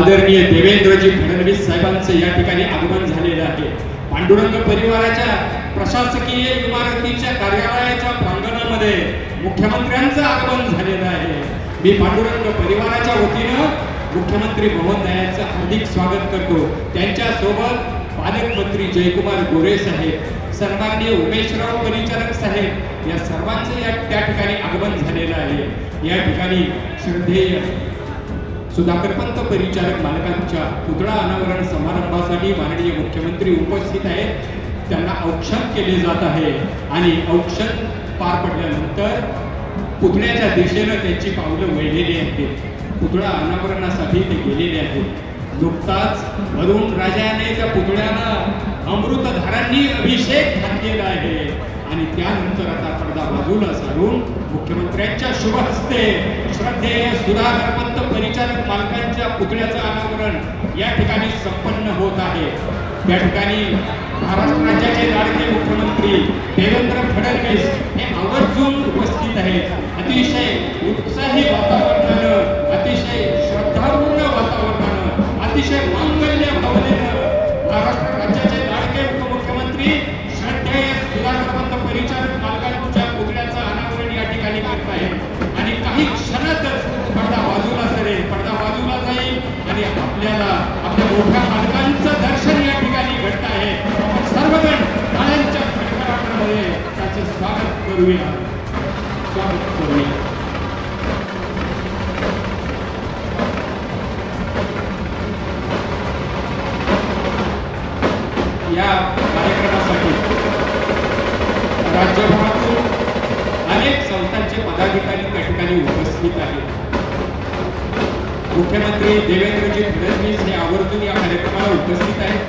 आदरणीय देवेंद्रजी फडणवीस साहेबांचं या ठिकाणी आगमन झालेलं आहे. पांडुरंग परिवाराच्या प्रशासकीय इमारतीच्या कार्यालयाच्या प्रांगणामध्ये मुख्यमंत्र्यांचं आगमन झालेलं आहे. मी पांडुरंग परिवाराच्या वतीनं मुख्यमंत्री महोदयांचं हार्दिक स्वागत करतो. त्यांच्यासोबत पालकमंत्री जयकुमार गोरे साहेब सन्माननीय उमेशराव परिचारक साहेब या सर्वांचं या त्या ठिकाणी आगमन झालेलं आहे. या ठिकाणी श्रद्धेय सुधाकरपंत परिचारक मालकांच्या पुतळा अनावरण समारंभासाठी माननीय मुख्यमंत्री उपस्थित आहेत. त्यांना औक्षण केले जात आहे आणि औक्षण पार पडल्यानंतर पुतळ्याच्या दिशेनं त्यांची पावलं वळलेली आहेत. पुतळा अनावरणासाठी ते गेलेले आहेत. नुकताच वरुण राजाने त्या पुतळ्याला अमृतधारांनी अभिषेक घातलेला आहे. आणि त्यानंतर आता पडदा बाजूला सारून मुख्यमंत्र्यांच्या शुभ हस्ते श्रद्धेय सुधाकरपंत परिचारक पुतळ्याचं अनावरण या ठिकाणी संपन्न होत आहे. त्या ठिकाणी महाराष्ट्र राज्याचे लाडके मुख्यमंत्री देवेंद्र फडणवीस हे आवर्जून उपस्थित आहेत. अतिशय उत्साही वातावरणानं अतिशय श्रद्धापूर्ण वातावरणानं अतिशय मांगल्य भावनेनं महाराष्ट्र राज्याचे लाडके उपमुख्यमंत्री श्रद्धेय सुधाकरपंत परिचारक मालकांच्या मोठ्या मालकांचं दर्शन या ठिकाणी घडत आहे. सर्वजण टाळ्यांच्या खडखडाटामध्ये त्याचे स्वागत करूया. स्वागत करूया. या कार्यक्रमासाठी राज्यभरातून अनेक संस्थांचे पदाधिकारी त्या ठिकाणी उपस्थित आहेत. मुख्यमंत्री देवेंद्रजी फडणवीस हे आवर्जून या कार्यक्रमाला उपस्थित आहेत.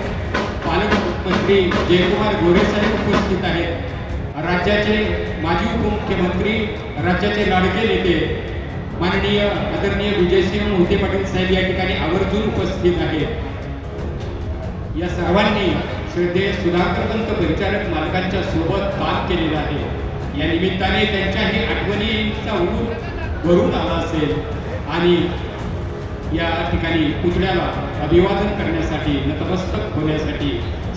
पालकमंत्री जयकुमार गोरे साहेब उपस्थित आहेत. राज्याचे माजी उपमुख्यमंत्री राज्याचे लाडके नेते माननीय आदरणीय विजयसिंह मोहिते पाटील साहेब या ठिकाणी आवर्जून उपस्थित आहेत. या सर्वांनी श्रद्धेय सुधाकरपंत परिचारक मालकांच्या सोबत काम केलेलं आहे. या निमित्ताने त्यांच्याही आठवणींचा उडून भरून आला असेल. आणि या ठिकाणी पुतळ्याला अभिवादन करण्यासाठी नतमस्तक होण्यासाठी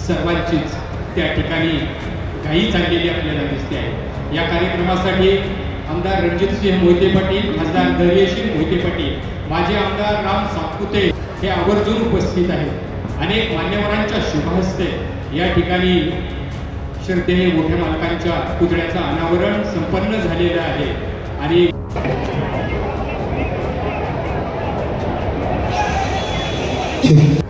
सर्वांचीच त्या ठिकाणी घाई चाललेली आपल्याला दिसते आहे. या कार्यक्रमासाठी आमदार रणजितसिंह मोहिते पाटील खासदार दर्यशील मोहिते पाटील माजी आमदार राम सातपुते हे आवर्जून उपस्थित आहेत. अनेक मान्यवरांच्या शुभहस्ते या ठिकाणी श्रद्धेय मोठ्या मालकांच्या पुतळ्याचं अनावरण संपन्न झालेलं आहे. आणि Спасибо.